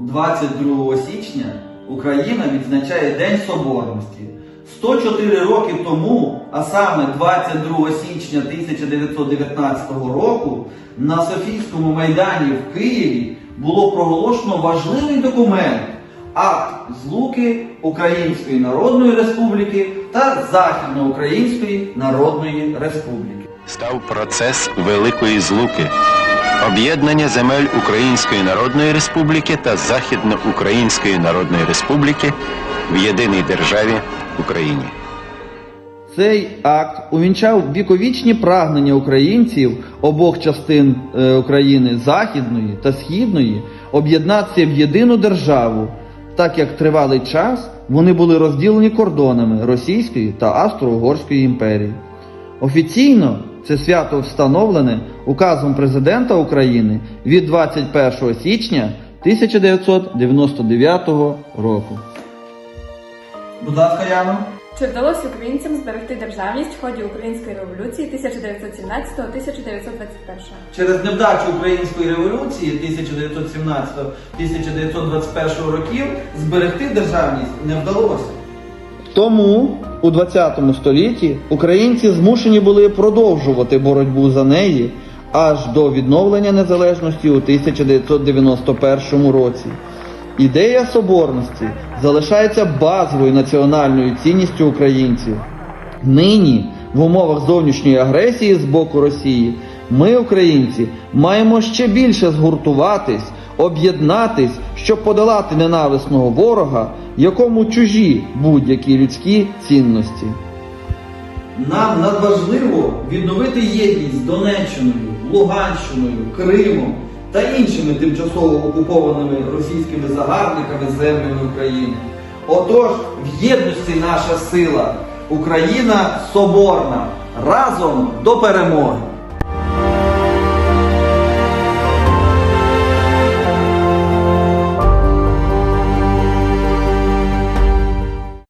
22 січня Україна відзначає День Соборності. 104 роки тому, а саме 22 січня 1919 року, на Софійському майдані в Києві було проголошено важливий документ акт злуки Української Народної Республіки та Західноукраїнської Народної Республіки. Став процес Великої Злуки, об'єднання земель Української Народної Республіки та Західноукраїнської Народної Республіки в єдиній державі Україні. Цей акт увінчав віковічні прагнення українців обох частин е, України Західної та Східної об'єднатися в єдину державу, так як тривалий час вони були розділені кордонами Російської та Австро-Угорської імперії. Офіційно це свято встановлене указом президента України від 21 січня 1999 року. Будь ласка, Яно. Чи вдалося українцям зберегти державність в ході української революції 1917-1921? Через невдачу української революції 1917-1921 років зберегти державність не вдалося. Тому у 20 столітті українці змушені були продовжувати боротьбу за неї аж до відновлення незалежності у 1991 році. Ідея соборності залишається базовою національною цінністю українців. Нині, в умовах зовнішньої агресії з боку Росії, ми, українці, маємо ще більше згуртуватись, об'єднатись, щоб подолати ненависного ворога, якому чужі будь-які людські цінності. Нам надважливо відновити єдність Донеччиною, Луганщиною, Кримом та іншими тимчасово окупованими російськими загарбниками землями України. Отож, в єдності наша сила, Україна соборна, разом до перемоги!